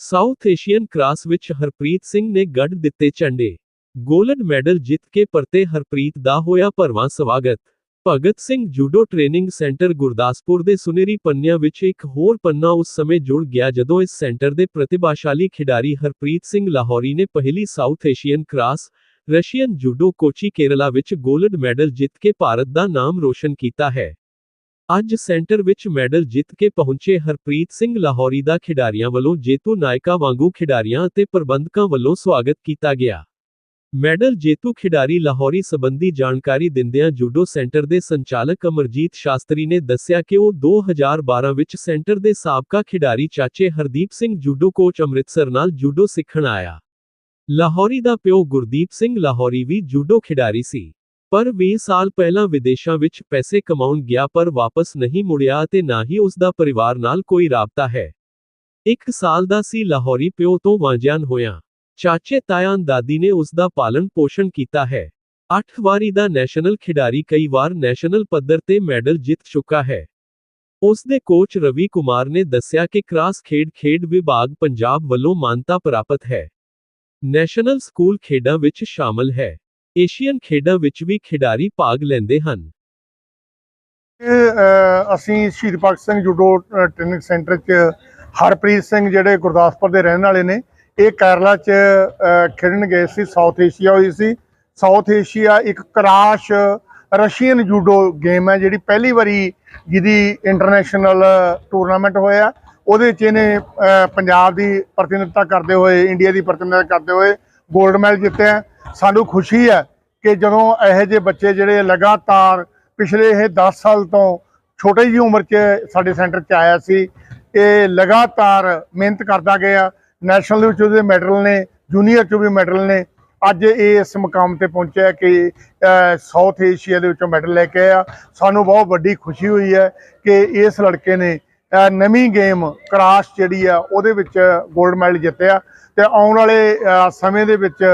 South Asian cross ਵਿੱਚ ਹਰਪ੍ਰੀਤ ਸਿੰਘ ਨੇ ਗੱਡ ਦਿੱਤੇ ਝੰਡੇ। ਗੋਲਡ ਮੈਡਲ ਜਿੱਤ ਕੇ ਪਰਤੇ ਹਰਪ੍ਰੀਤ ਦਾ ਹੋਇਆ ਭਰਵਾਂ ਸਵਾਗਤ। Bhagat Singh judo training centre Gurdaspur ਦੇ ਸੁਨਹਿਰੀ ਪੰਨਿਆਂ ਵਿੱਚ ਇੱਕ ਹੋਰ ਪੰਨਾ ਉਸ ਸਮੇਂ ਜੁੜ ਗਿਆ ਜਦੋਂ ਇਸ ਸੈਂਟਰ ਦੇ ਪ੍ਰਤਿਭਾਸ਼ਾਲੀ ਖਿਡਾਰੀ ਹਰਪ੍ਰੀਤ ਸਿੰਘ ਲਾਹੌਰੀ ਨੇ ਪਹਿਲੀ south Asian cross Russian judo Kochi Kerala ਵਿੱਚ ਗੋਲਡ ਮੈਡਲ ਜਿੱਤ ਕੇ ਭਾਰਤ ਦਾ ਨਾਮ ਰੋਸ਼ਨ ਕੀਤਾ ਹੈ। ਅੱਜ ਸੈਂਟਰ ਵਿੱਚ ਮੈਡਲ ਜਿੱਤ ਕੇ ਪਹੁੰਚੇ ਹਰਪ੍ਰੀਤ ਸਿੰਘ ਲਾਹੌਰੀ ਦਾ ਖਿਡਾਰੀਆਂ ਵੱਲੋਂ ਜੇਤੂ ਨਾਇਕਾ ਵਾਂਗੂ ਖਿਡਾਰੀਆਂ ਅਤੇ ਪ੍ਰਬੰਧਕਾਂ ਵੱਲੋਂ ਸਵਾਗਤ ਕੀਤਾ ਗਿਆ। ਮੈਡਲ ਜੇਤੂ ਖਿਡਾਰੀ ਲਾਹੌਰੀ ਸੰਬੰਧੀ ਜਾਣਕਾਰੀ ਦਿੰਦਿਆਂ ਜੂਡੋ ਸੈਂਟਰ ਦੇ ਸੰਚਾਲਕ ਅਮਰਜੀਤ ਸ਼ਾਸਤਰੀ ਨੇ ਦੱਸਿਆ ਕਿ ਉਹ 2012 ਵਿੱਚ ਸੈਂਟਰ ਦੇ ਸਾਬਕਾ ਖਿਡਾਰੀ ਚਾਚੇ ਹਰਦੀਪ ਸਿੰਘ ਜੂਡੋ ਕੋਚ ਅੰਮ੍ਰਿਤਸਰ ਨਾਲ ਜੂਡੋ ਸਿੱਖਣ ਆਇਆ। ਲਾਹੌਰੀ ਦਾ ਪਿਓ ਗੁਰਦੀਪ ਸਿੰਘ ਲਾਹੌਰੀ ਵੀ ਜੂਡੋ ਖਿਡਾਰੀ ਸੀ। ਪਰ 20 ਸਾਲ ਪਹਿਲਾਂ ਵਿਦੇਸ਼ਾਂ ਵਿੱਚ ਪੈਸੇ ਕਮਾਉਣ ਗਿਆ ਪਰ ਵਾਪਸ ਨਹੀਂ ਮੁੜਿਆ ਅਤੇ ਨਾ ਹੀ ਉਸ ਦਾ ਪਰਿਵਾਰ ਨਾਲ ਕੋਈ ਰਾਬਤਾ ਹੈ। ਇੱਕ ਸਾਲ ਦਾ ਸੀ ਲਾਹੌਰੀ ਪਿਓ ਤੋਂ ਵਾਂਝਿਆਨ ਹੋਇਆ। ਚਾਚੇ ਤਾਇਆਂ ਦਾਦੀ ਨੇ ਉਸ ਦਾ ਪਾਲਣ ਪੋਸ਼ਣ ਕੀਤਾ ਹੈ। 8 ਵਾਰੀ ਦਾ ਨੈਸ਼ਨਲ ਖਿਡਾਰੀ, ਕਈ ਵਾਰ ਨੈਸ਼ਨਲ ਪੱਧਰ ਤੇ ਮੈਡਲ ਜਿੱਤ ਚੁੱਕਾ ਹੈ। ਉਸ ਦੇ ਕੋਚ ਰਵੀ ਕੁਮਾਰ ਨੇ ਦੱਸਿਆ ਕਿ ਕ੍ਰਾਸ ਖੇਡ ਖੇਡ ਵਿਭਾਗ ਪੰਜਾਬ ਵੱਲੋਂ ਮਾਨਤਾ ਪ੍ਰਾਪਤ ਹੈ। ਨੈਸ਼ਨਲ ਸਕੂਲ ਖੇਡਾਂ ਵਿੱਚ ਸ਼ਾਮਲ ਹੈ। ਏਸ਼ੀਅਨ ਖੇਡਾਂ ਵਿੱਚ ਵੀ ਖਿਡਾਰੀ ਭਾਗ ਲੈਂਦੇ ਹਨ। ਅਸੀਂ ਸ਼ਹੀਦ Bhagat Singh judo training centre 'ਚ ਹਰਪ੍ਰੀਤ ਸਿੰਘ ਜਿਹੜੇ ਗੁਰਦਾਸਪੁਰ ਦੇ ਰਹਿਣ ਵਾਲੇ ਨੇ, ਇਹ ਕੇਰਲਾ 'ਚ ਖੇਡਣ ਗਏ ਸੀ ਸਾਊਥ ਏਸ਼ੀਆ ਹੋਈ ਸੀ। ਸਾਊਥ ਏਸ਼ੀਆ ਇੱਕ ਕਰਾਸ਼ ਰਸ਼ੀਅਨ ਜੂਡੋ ਗੇਮ ਹੈ, ਜਿਹੜੀ ਪਹਿਲੀ ਵਾਰੀ ਜਿਹਦੀ ਇੰਟਰਨੈਸ਼ਨਲ ਟੂਰਨਾਮੈਂਟ ਹੋਇਆ। ਉਹਦੇ 'ਚ ਇਹਨੇ ਪੰਜਾਬ ਦੀ ਪ੍ਰਤੀਨਿਧਤਾ ਕਰਦੇ ਹੋਏ ਇੰਡੀਆ ਦੀ ਪ੍ਰਤੀਨਿਧਤਾ ਕਰਦੇ ਹੋਏ 골ਡ ਮੈਡਲ ਜਿੱਤਿਆ। ਸਾਨੂੰ ਖੁਸ਼ੀ ਹੈ ਕਿ ਜਦੋਂ ਇਹੋ ਜਿਹੇ ਬੱਚੇ ਜਿਹੜੇ ਲਗਾਤਾਰ ਪਿਛਲੇ ਇਹ 10 ਸਾਲ ਤੋਂ ਛੋਟੀ ਜਿਹੀ ਉਮਰ 'ਚ ਸਾਡੇ ਸੈਂਟਰ 'ਚ ਆਇਆ ਸੀ, ਇਹ ਲਗਾਤਾਰ ਮਿਹਨਤ ਕਰਦਾ ਗਿਆ। ਨੈਸ਼ਨਲ ਦੇ ਵਿੱਚ ਉਹਦੇ ਮੈਡਲ ਨੇ, ਜੂਨੀਅਰ 'ਚ ਵੀ ਮੈਡਲ ਨੇ। ਅੱਜ ਇਹ ਇਸ ਮੁਕਾਮ ਤੇ ਪਹੁੰਚਿਆ ਕਿ ਸਾਊਥ ਏਸ਼ੀਆ ਦੇ ਵਿੱਚੋਂ ਮੈਡਲ ਲੈ ਕੇ ਆਇਆ। ਸਾਨੂੰ ਬਹੁਤ ਵੱਡੀ ਖੁਸ਼ੀ ਹੋਈ ਹੈ ਕਿ ਇਸ ਲੜਕੇ ਨੇ ਨਵੀਂ ਗੇਮ ਕਰਾਸ਼ ਜਿਹੜੀ ਆ, ਉਹਦੇ ਵਿੱਚ 골ਡ ਮੈਡਲ ਜਿੱਤਿਆ। ਤੇ ਆਉਣ ਵਾਲੇ ਸਮੇਂ ਦੇ ਵਿੱਚ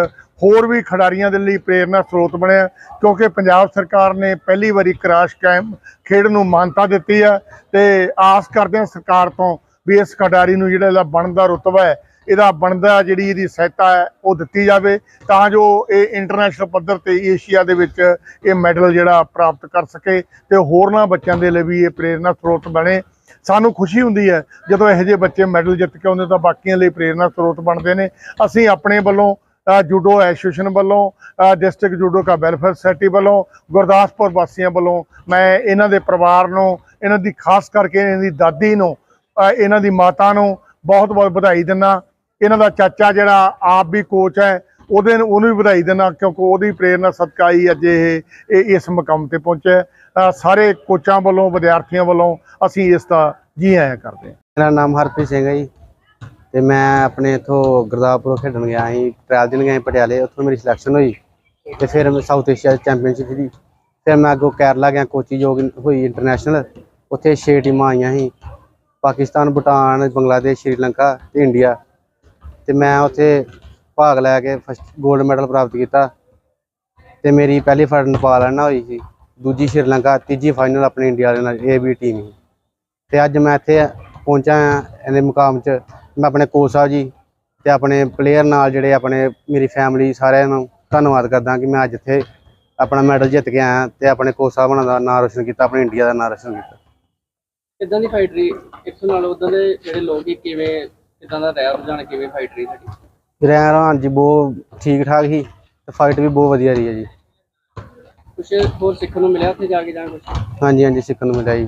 ਹੋਰ ਵੀ ਖਿਡਾਰੀਆਂ ਦੇ ਲਈ ਪ੍ਰੇਰਨਾ ਸਰੋਤ ਬਣਿਆ ਕਿਉਂਕਿ ਪੰਜਾਬ ਸਰਕਾਰ ਨੇ ਪਹਿਲੀ ਵਾਰੀ ਕਰਾਸ਼ ਕੈਂਪ ਖੇਡ ਨੂੰ ਮਾਨਤਾ ਦਿੱਤੀ ਹੈ ਤੇ ਆਸ ਕਰਦੇ ਹਾਂ ਸਰਕਾਰ ਤੋਂ ਵੀ ਇਸ ਖਿਡਾਰੀ ਨੂੰ ਜਿਹੜਾ ਇਹਦਾ ਬਣਦਾ ਰੁਤਬਾ ਹੈ, ਇਹਦਾ ਬਣਦਾ ਜਿਹੜੀ ਇਹਦੀ ਸਹਾਇਤਾ ਹੈ, ਉਹ ਦਿੱਤੀ ਜਾਵੇ ਤਾਂ ਜੋ ਇਹ ਇੰਟਰਨੈਸ਼ਨਲ ਪੱਧਰ ਤੇ ਏਸ਼ੀਆ ਦੇ ਵਿੱਚ ਇਹ ਮੈਡਲ ਜਿਹੜਾ ਪ੍ਰਾਪਤ ਕਰ ਸਕੇ ਤੇ ਹੋਰਨਾਂ ਬੱਚਿਆਂ ਦੇ ਲਈ ਵੀ ਇਹ ਪ੍ਰੇਰਨਾ ਸਰੋਤ ਬਣੇ। ਸਾਨੂੰ ਖੁਸ਼ੀ ਹੁੰਦੀ ਹੈ ਜਦੋਂ ਇਹੋ ਜਿਹੇ ਬੱਚੇ ਮੈਡਲ ਜਿੱਤ ਕੇ ਆਉਂਦੇ ਤਾਂ ਬਾਕੀਆਂ ਲਈ ਪ੍ਰੇਰਨਾ ਸਰੋਤ ਬਣਦੇ ਨੇ। ਅਸੀਂ ਆਪਣੇ ਵੱਲੋਂ ਜੂਡੋ ਐਸੋਸੀਏਸ਼ਨ ਵੱਲੋਂ ਡਿਸਟ੍ਰਿਕਟ ਜੂਡੋ ਕਾ ਵੈਲਫੇਅਰ ਸੋਸਾਇਟੀ ਵੱਲੋਂ, ਗੁਰਦਾਸਪੁਰ ਵਾਸੀਆਂ ਵੱਲੋਂ, ਮੈਂ ਇਹਨਾਂ ਦੇ ਪਰਿਵਾਰ ਨੂੰ, ਇਹਨਾਂ ਦੀ ਖਾਸ ਕਰਕੇ ਇਹਨਾਂ ਦੀ ਦਾਦੀ ਨੂੰ ਇਹਨਾਂ ਦੀ ਮਾਤਾ ਨੂੰ ਬਹੁਤ ਬਹੁਤ ਵਧਾਈ ਦਿੰਦਾ। ਇਹਨਾਂ ਦਾ ਚਾਚਾ ਜਿਹੜਾ ਆਪ ਵੀ ਕੋਚ ਹੈ, ਉਹਦੇ ਨੂੰ, ਉਹਨੂੰ ਵੀ ਵਧਾਈ ਦਿੰਦਾ ਕਿਉਂਕਿ ਉਹਦੀ ਪ੍ਰੇਰਨਾ ਸਦਕਾ ਹੀ ਅੱਜ ਇਹ ਇਸ ਮੁਕਾਮ ਤੇ ਪਹੁੰਚਿਆ ਸਾਰੇ ਕੋਚਾਂ ਵੱਲੋਂ, ਵਿਦਿਆਰਥੀਆਂ ਵੱਲੋਂ ਅਸੀਂ ਇਸ ਦਾ ਜੀ ਆਇਆਂ ਕਰਦੇ ਹਾਂ। ਮੇਰਾ ਨਾਮ ਹਰਪ੍ਰੀਤ ਸਿੰਘ ਹੈ ਜੀ। ਤੇ ਮੈਂ ਆਪਣੇ ਇਥੋਂ ਗੁਰਦਾਸਪੁਰ ਖੇਡਣ ਗਿਆ ਸੀ ਟ੍ਰਾਇਲ ਦਿਨ ਗਿਆ ਸੀ ਪਟਿਆਲੇ, ਉੱਥੋਂ ਮੇਰੀ ਸਿਲੈਕਸ਼ਨ ਹੋਈ ਤੇ ਫਿਰ ਮੈਂ ਸਾਊਥ ਏਸ਼ੀਆ ਚੈਂਪੀਅਨਸ਼ਿਪ ਦੀ ਫਿਰ ਮੈਂ ਅੱਗੋਂ ਕੇਰਲਾ ਗਿਆ ਕੋਚੀ ਜੋ ਹੋਈ ਇੰਟਰਨੈਸ਼ਨਲ ਉੱਥੇ 6 ਟੀਮਾਂ ਆਈਆਂ ਸੀ, ਪਾਕਿਸਤਾਨ, ਭੂਟਾਨ, ਬੰਗਲਾਦੇਸ਼, ਸ਼੍ਰੀਲੰਕਾ ਤੇ ਇੰਡੀਆ ਤੇ ਮੈਂ ਉੱਥੇ ਭਾਗ ਲੈ ਕੇ ਫਸਟ 골ਡ ਮੈਡਲ ਪ੍ਰਾਪਤ ਕੀਤਾ ਤੇ ਮੇਰੀ ਪਹਿਲੀ ਫਾਈਟ ਨੇਪਾਲ ਨਾਲ ਹੋਈ ਸੀ, ਦੂਜੀ ਸ਼੍ਰੀਲੰਕਾ, ਤੀਜੀ ਫਾਈਨਲ ਆਪਣੇ ਇੰਡੀਆ ਦੇ ਨਾਲ ਇਹ ਵੀ ਟੀਮ ਸੀ। ਤੇ ਅੱਜ ਮੈਂ ਇੱਥੇ ਪਹੁੰਚਾ ਹਾਂ, ਇਹਦੇ ਮੁਕਾਮ 'ਚ। ਮੈਂ ਆਪਣੇ ਕੋਚ ਸਾਹਿਬ ਜੀ ਤੇ ਆਪਣੇ ਪਲੇਅਰ ਨਾਲ ਜਿਹੜੇ ਆਪਣੇ ਮੇਰੀ ਫੈਮਿਲੀ ਸਾਰਿਆਂ ਨੂੰ ਧੰਨਵਾਦ ਕਰਦਾ ਕਿ ਮੈਂ ਅੱਜ ਇੱਥੇ ਆਪਣਾ ਮੈਡਲ ਜਿੱਤ ਕੇ ਆਇਆ ਤੇ ਆਪਣੇ ਕੋਚ ਸਾਹਿਬਾਂ ਦਾ ਨਾਮ ਰੋਸ਼ਨ ਕੀਤਾ ਆਪਣੀ ਇੰਡੀਆ ਦਾ ਨਾਮ ਰੋਸ਼ਨ ਕੀਤਾ। ਇਦਾਂ ਦੀ ਫਾਈਟ ਰਹੀ? ਇੱਥੋਂ ਨਾਲ ਉਦਾਂ ਦੇ ਜਿਹੜੇ ਲੋਕ ਹੀ ਕਿਵੇਂ ਇਦਾਂ ਦਾ ਰਹਿ ਰੁਝਾਨ ਕਿਵੇਂ ਫਾਈਟ ਰਹੀ ਸਾਡੀ? ਰਹਿਣ ਹਾਂਜੀ ਬਹੁਤ ਠੀਕ ਠਾਕ ਸੀ ਤੇ ਫਾਈਟ ਵੀ ਬਹੁਤ ਵਧੀਆ ਰਹੀ ਹੈ ਜੀ। ਕੁਛ ਹੋਰ ਸਿੱਖਣ ਨੂੰ ਮਿਲਿਆ ਉੱਥੇ ਜਾ ਕੇ ਜਾਂ ਕੁਛ? ਹਾਂਜੀ ਹਾਂਜੀ ਸਿੱਖਣ ਨੂੰ ਮਿਲਿਆ ਜੀ।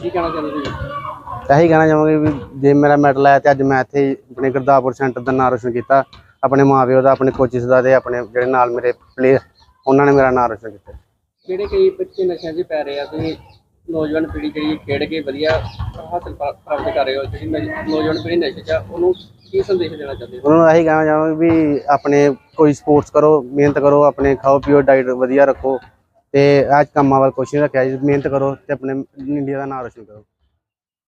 ਕੀ ਕਹਿਣਾ ਚਾਹੁੰਦੇ ਤੁਸੀਂ? ਇਹੀ ਕਹਿਣਾ ਚਾਹਾਂਗੇ ਵੀ ਜੇ ਮੇਰਾ ਮੈਡਲ ਆਇਆ ਤੇ ਅੱਜ ਮੈਂ ਇੱਥੇ ਆਪਣੇ ਗੁਰਦਾਸਪੁਰ ਸੈਂਟਰ ਦਾ ਨਾਮ ਰੋਸ਼ਨ ਕੀਤਾ ਆਪਣੇ ਮਾਪਿਓ ਦਾ ਆਪਣੇ ਕੋਚਿਸ ਦਾ ਤੇ ਆਪਣੇ ਜਿਹੜੇ ਨਾਲ ਮੇਰੇ ਪਲੇਅਰ ਉਹਨਾਂ ਨੇ ਮੇਰਾ ਨਾਮ ਰੋਸ਼ਨ ਕੀਤਾ। ਜਿਹੜੇ ਕਈ ਬੱਚੇ ਨਸ਼ਿਆਂ 'ਚ ਪੈ ਰਹੇ ਆ? ਤੁਸੀਂ ਨੌਜਵਾਨ ਪੀੜ੍ਹੀ ਜਿਹੜੀ ਖੇਡ ਕੇ ਵਧੀਆ ਹਾਸਲ ਪ੍ਰਾ- ਪ੍ਰਾਪਤ ਕਰ ਰਹੇ ਹੋ ਜਿਹੜੀ ਨੌਜਵਾਨ ਪੀੜ੍ਹੀ ਨਸ਼ੇ 'ਚ ਆ, ਉਹਨੂੰ ਕੀ ਸੰਦੇਸ਼ ਦੇਣਾ ਚਾਹੁੰਦੇ ਹੋ? ਉਹਨਾਂ ਨੂੰ ਇਹੀ ਕਹਿਣਾ ਚਾਹਾਂਗੇ ਵੀ ਆਪਣੇ ਕੋਈ ਸਪੋਰਟਸ ਕਰੋ ਮਿਹਨਤ ਕਰੋ ਆਪਣੇ ਖਾਓ ਪੀਓ ਡਾਈਟ ਵਧੀਆ ਰੱਖੋ ਤੇ ਅੱਜ ਕੰਮਾਂ ਵੱਲ ਕੁਛ ਨਹੀਂ ਰੱਖਿਆ ਜੀ ਮਿਹਨਤ ਕਰੋ ਤੇ ਆਪਣੇ ਇੰਡੀਆ ਦਾ ਨਾਮ ਰੋਸ਼ਨ ਕਰੋ।